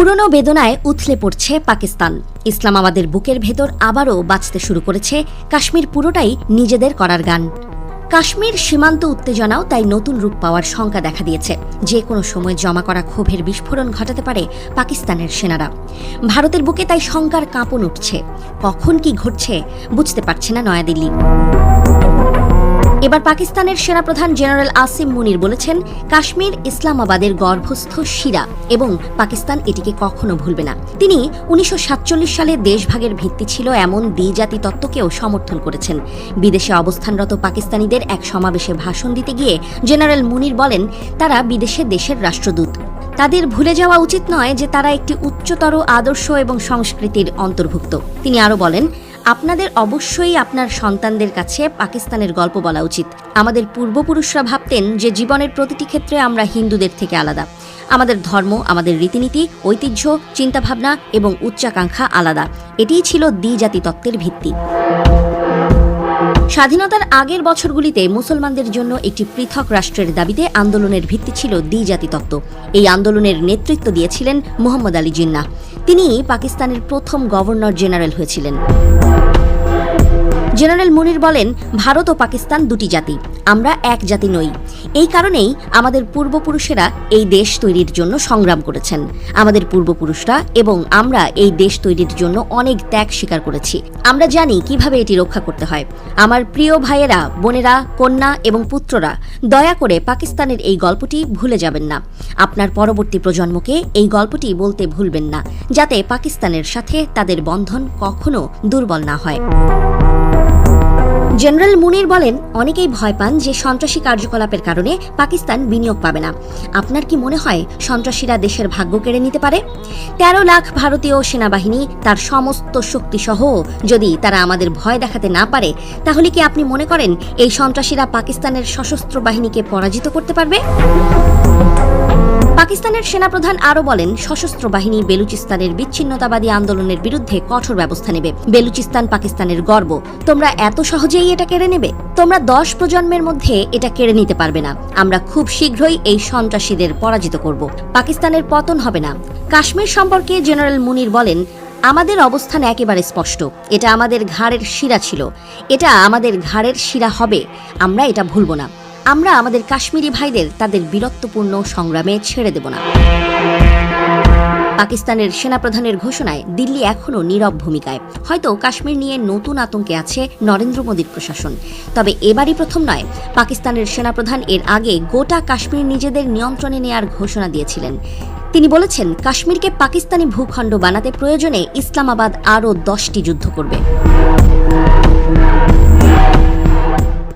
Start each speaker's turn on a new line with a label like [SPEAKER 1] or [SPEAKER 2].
[SPEAKER 1] পুরনো বেদনায় উথলে পড়ছে পাকিস্তান। ইসলামাবাদের বুকের ভেতর আবারও বাঁচতে শুরু করেছে কাশ্মীর পুরোটাই নিজেদের করার গান। কাশ্মীর সীমান্ত উত্তেজনাও তাই নতুন রূপ পাওয়ার শঙ্কা দেখা দিয়েছে। যে কোনো সময় জমা করা ক্ষোভের বিস্ফোরণ ঘটাতে পারে পাকিস্তানের সেনারা। ভারতের বুকে তাই শঙ্কার কাঁপন উঠছে। কখন কি ঘটছে বুঝতে পারছে না নয়াদিল্লি। এবার পাকিস্তানের সেনাপ্রধান জেনারেল আসিম মুনির বলেছেন, কাশ্মীর ইসলামাবাদের গর্ভস্থ শিরা এবং পাকিস্তান এটিকে কখনো ভুলবে না। তিনি উনিশশো সাতচল্লিশ সালে দেশভাগের ভিত্তি ছিল এমন দ্বিজাতি তত্ত্বকেও সমর্থন করেছেন। বিদেশে অবস্থানরত পাকিস্তানিদের এক সমাবেশে ভাষণ দিতে গিয়ে জেনারেল মুনির বলেন, তারা বিদেশে দেশের রাষ্ট্রদূত। তাদের ভুলে যাওয়া উচিত নয় যে তারা একটি উচ্চতর আদর্শ এবং সংস্কৃতির অন্তর্ভুক্ত। তিনি আরও বলেন আপনাদের অবশ্যই আপনার সন্তানদের কাছে পাকিস্তানের গল্প বলা উচিত। আমাদের পূর্বপুরুষরা ভাবতেন যে জীবনের প্রতিটি ক্ষেত্রে আমরা হিন্দুদের থেকে আলাদা। আমাদের ধর্ম, আমাদের রীতিনীতি, ঐতিহ্য, চিন্তাভাবনা এবং উচ্চাকাঙ্ক্ষা আলাদা। এটিই ছিল দ্বিজাতি তত্ত্বের ভিত্তি। স্বাধীনতার আগের বছরগুলিতে মুসলমানদের জন্য একটি পৃথক রাষ্ট্রের দাবিতে আন্দোলনের ভিত্তি ছিল দ্বিজাতি তত্ত্ব এই আন্দোলনের নেতৃত্ব দিয়েছিলেন মোহাম্মদ আলী জিন্না তিনি পাকিস্তানের প্রথম গভর্নর জেনারেল হয়েছিলেন। জেনারেল মুনির বলেন, ভারত ও পাকিস্তান দুটি জাতি, আমরা এক জাতি নই। এই কারণেই আমাদের পূর্বপুরুষেরা এই দেশ তৈরির জন্য সংগ্রাম করেছেন। আমাদের পূর্বপুরুষরা এবং আমরা এই দেশ তৈরির জন্য অনেক ত্যাগ স্বীকার করেছি। আমরা জানি কীভাবে এটি রক্ষা করতে হয়। আমার প্রিয় ভাইয়েরা, বোনেরা, কন্যা এবং পুত্ররা, দয়া করে পাকিস্তানের এই গল্পটি ভুলে যাবেন না। আপনার পরবর্তী প্রজন্মকে এই গল্পটি বলতে ভুলবেন না, যাতে পাকিস্তানের সাথে তাদের বন্ধন কখনো দুর্বল না হয়। জেনারেল মুনির বলেন, অনেকেই ভয় পান যে সন্ত্রাসী কার্যকলাপের কারণে পাকিস্তান বিনিয়োগ পাবে না। আপনার কি মনে হয় সন্ত্রাসীরা দেশের ভাগ্য কেড়ে নিতে পারে? তেরো লাখ ভারতীয় সেনাবাহিনী, তার সমস্ত শক্তি সহ যদি তারা আমাদের ভয় দেখাতে না পারে, তাহলে কি আপনি মনে করেন এই সন্ত্রাসীরা পাকিস্তানের সশস্ত্র বাহিনীকে পরাজিত করতে পারবে? পাকিস্তানের সেনাপ্রধান আরও বলেন, সশস্ত্র বাহিনী বেলুচিস্তানের বিচ্ছিন্নতাবাদী আন্দোলনের বিরুদ্ধে কঠোর ব্যবস্থা নেবে। বেলুচিস্তান পাকিস্তানের গর্ব। তোমরা এত সহজেই এটা কেড়ে নেবে? তোমরা দশ প্রজন্মের মধ্যে এটা কেড়ে নিতে পারবে না। আমরা খুব শীঘ্রই এই সন্ত্রাসীদের পরাজিত করব। পাকিস্তানের পতন হবে না। কাশ্মীর সম্পর্কে জেনারেল মুনির বলেন, আমাদের অবস্থান একেবারে স্পষ্ট। এটা আমাদের ঘাড়ের শিরা ছিল। এটা আমাদের ঘাড়ের শিরা হবে। আমরা এটা ভুলব না। আমরা আমাদের কাশ্মীরি ভাইদের তাদের বীরত্বপূর্ণ সংগ্রামে ছেড়ে দেব না। পাকিস্তানের সেনাপ্রধানের ঘোষণায় দিল্লি এখনও নীরব ভূমিকায়। হয়তো কাশ্মীর নিয়ে নতুন আতঙ্কে আছে নরেন্দ্র মোদীর প্রশাসন। তবে এবারই প্রথম নয়, পাকিস্তানের সেনাপ্রধান এর আগে গোটা কাশ্মীর নিজেদের নিয়ন্ত্রণে নেয়ার ঘোষণা দিয়েছিলেন। তিনি বলেছেন, কাশ্মীরকে পাকিস্তানি ভূখণ্ড বানাতে প্রয়োজনে ইসলামাবাদ আরও দশটি যুদ্ধ করবে।